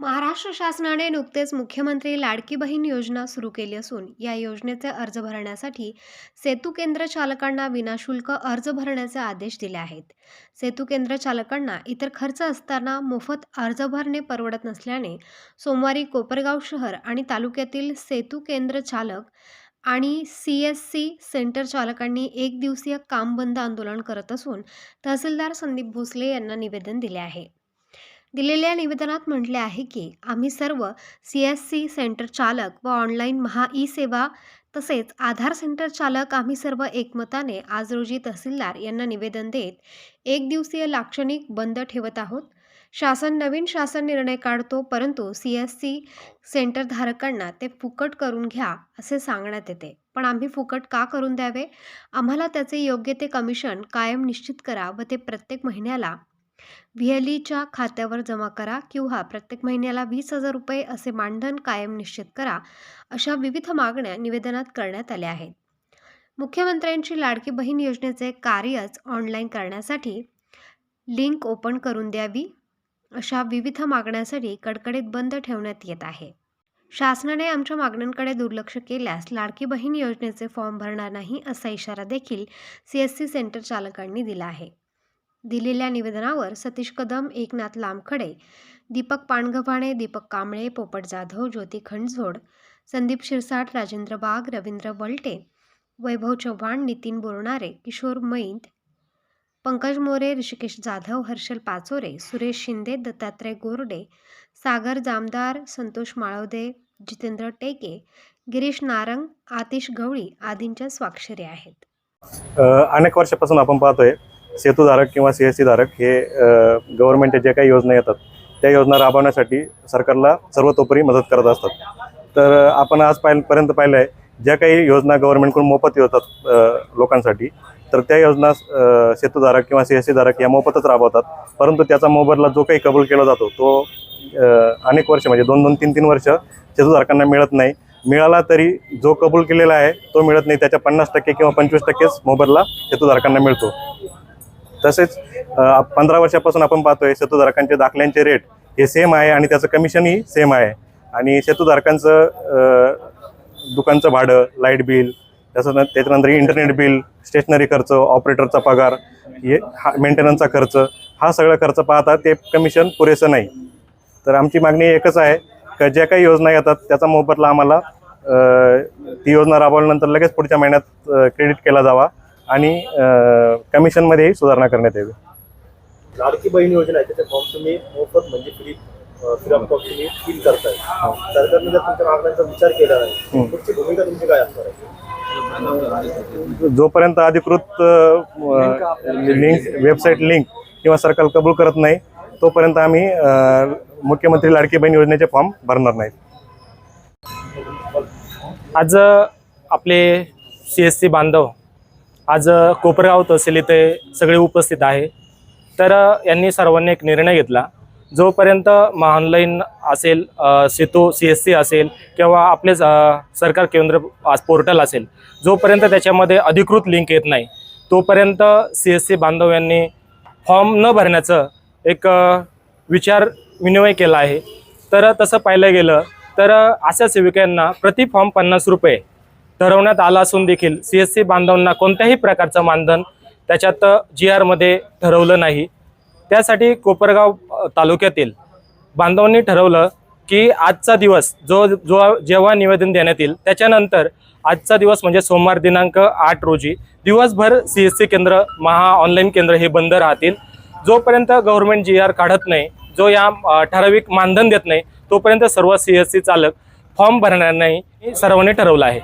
महाराष्ट्र शासनाने नुकतेच मुख्यमंत्री लाडकी बहीण योजना सुरू केली असून या योजनेचे अर्ज भरण्यासाठी सेतू केंद्र चालकांना विनाशुल्क अर्ज भरण्याचे आदेश दिले आहेत. सेतू केंद्र चालकांना इतर खर्च असताना मोफत अर्ज भरणे परवडत नसल्याने सोमवारी कोपरगाव शहर आणि तालुक्यातील सेतू केंद्र चालक आणि सी एस सी सेंटर चालकांनी एक दिवसीय काम बंद आंदोलन करत असून तहसीलदार संदीप भोसले यांना निवेदन दिले आहे. दिलेल्या निवेदनात म्हटले आहे की आम्ही सर्व सी एस सी सेंटर चालक व ऑनलाईन महा ई सेवा तसेच आधार सेंटर चालक आम्ही सर्व एकमताने आज रोजी तहसीलदार यांना निवेदन देत एक दिवसीय लाक्षणिक बंद ठेवत आहोत. शासन नवीन शासन निर्णय काढतो परंतु सी एस सी सेंटरधारकांना ते फुकट करून घ्या असे सांगण्यात येते. पण आम्ही फुकट का करून द्यावे? आम्हाला त्याचे योग्य ते कमिशन कायम निश्चित करा व ते प्रत्येक महिन्याला व्हीएलईच्या खात्यावर जमा करा किंवा प्रत्येक महिन्याला वीस हजार रुपये असे मानधन कायम निश्चित करा अशा विविध मागण्या निवेदनात करण्यात आल्या आहेत. मुख्यमंत्र्यांची लाडकी बहीण योजनेचे कार्यच ऑनलाईन करण्यासाठी लिंक ओपन करून द्यावी अशा विविध मागण्यांसाठी कडकडीत बंद ठेवण्यात येत आहे. शासनाने आमच्या मागण्यांकडे दुर्लक्ष केल्यास लाडकी बहीण योजनेचे फॉर्म भरणार नाही असा इशारा देखील सी एस सी सेंटर चालकांनी दिला आहे. दिलेल्या निवेदनावर सतीश कदम एकनाथ लामखडे दीपक पाणगव्हाणे दीपक कांबळे पोपट जाधव ज्योती खंडझोड संदीप शिरसाट राजेंद्र बाग रवींद्र वलटे वैभव चव्हाण नितीन बोरणारे किशोर मैंद पंकज मोरे ऋषिकेश जाधव हर्षल पाचोरे सुरेश शिंदे दत्तात्रय गोरडे सागर जामदार संतोष माळवदे जितेंद्र टेके गिरीश नारंग आतिश गवळी आदींच्या स्वाक्षरी आहेत. अनेक वर्षापासून आपण पाहतोय सेतूधारक किंवा सी एस सी धारक हे गव्हर्नमेंटच्या ज्या काही योजना येतात त्या योजना राबवण्यासाठी सरकारला सर्वतोपरी मदत करत असतात. तर आपण आज पाहिपर्यंत पाहिलं आहे ज्या काही योजना गव्हर्नमेंटकडून मोफत येतात लोकांसाठी तर त्या योजना सेतूधारक किंवा सी एस सी धारक या मोफतच राबवतात. परंतु त्याचा मोबदला जो काही कबूल केला जातो तो अनेक वर्ष म्हणजे दोन दोन तीन तीन वर्ष सेतूधारकांना मिळत नाही. मिळाला तरी जो कबूल केलेला आहे तो मिळत नाही. त्याच्या पन्नास टक्के किंवा पंचवीस टक्केच मोबदला सेतूधारकांना मिळतो. तसेच पंधरा वर्षापासून आपण पाहतोय सेतूधारकांचे दाखल्यांचे रेट हे सेम आहे आणि त्याचं कमिशनही सेम आहे. आणि सेतूधारकांचं दुकानचं भाडं लाइट बिल त्याचं त्याच्यानंतर इंटरनेट बिल स्टेशनरी खर्च ऑपरेटरचा पगार हे हा मेंटेनन्सचा खर्च हा सगळा खर्च पाहता ते कमिशन पुरेसं नाही. तर आमची मागणी एकच आहे का ज्या काही योजना येतात त्याचा मोबदला आम्हाला ती योजना राबवल्यानंतर लगेच पुढच्या महिन्यात क्रेडिट केला जावा. आणि कमिशनमध्येही सुधारणा करण्यात यावी. लाडकी बहीण योजना आहे त्याचे फॉर्म तुम्ही मोफत म्हणजे फ्री फ्री ऑफ कॉस्ट तुम्ही फिल करताय. सरकारने जर तुमच्या मागण्यांचा विचार केला नाही. पुढची भूमिका तुमची काय असणार आहे? जोपर्यंत अधिकृत लिंक वेबसाईट लिंक किंवा सरकार कबूल करत नाही तोपर्यंत आम्ही मुख्यमंत्री लाडकी बहीण योजनेचे फॉर्म भरणार नाहीत. आज आपले सी एस सी बांधव आज कोपरगाव तहसील इथे सगळे उपस्थित आहे. तर यांनी सर्वांनी एक निर्णय घेतला. जोपर्यंत मग असेल सेतो सेतू सी एस सी असेल किंवा आपले सरकार केंद्र पोर्टल असेल जोपर्यंत त्याच्यामध्ये अधिकृत लिंक येत नाही तोपर्यंत सी एस सी बांधव यांनी फॉर्म न भरण्याचं एक विचार विनिमय केला आहे. तर तसं पाहिलं गेलं तर अशा सेविकांना प्रति फॉर्म पन्नास रुपये ठरवण्यात आला असून देखील सी एस सी बांधवांना कोणत्याही प्रकारचं मानधन त्याच्यात जी आरमध्ये ठरवलं नाही. त्यासाठी कोपरगाव तालुक्यातील बांधवांनी ठरवलं की आजचा दिवस जो जो जेव्हा निवेदन देण्यात येईल त्याच्यानंतर आजचा दिवस म्हणजे सोमवार दिनांक आठ रोजी दिवसभर सी एस सी केंद्र महा ऑनलाईन केंद्र हे बंद राहतील. जोपर्यंत गव्हर्नमेंट जी आर काढत नाही जो या ठराविक मानधन देत नाही तोपर्यंत सर्व सी एस सी चालक फॉर्म भरणार नाही हे सर्वांनी ठरवलं आहे.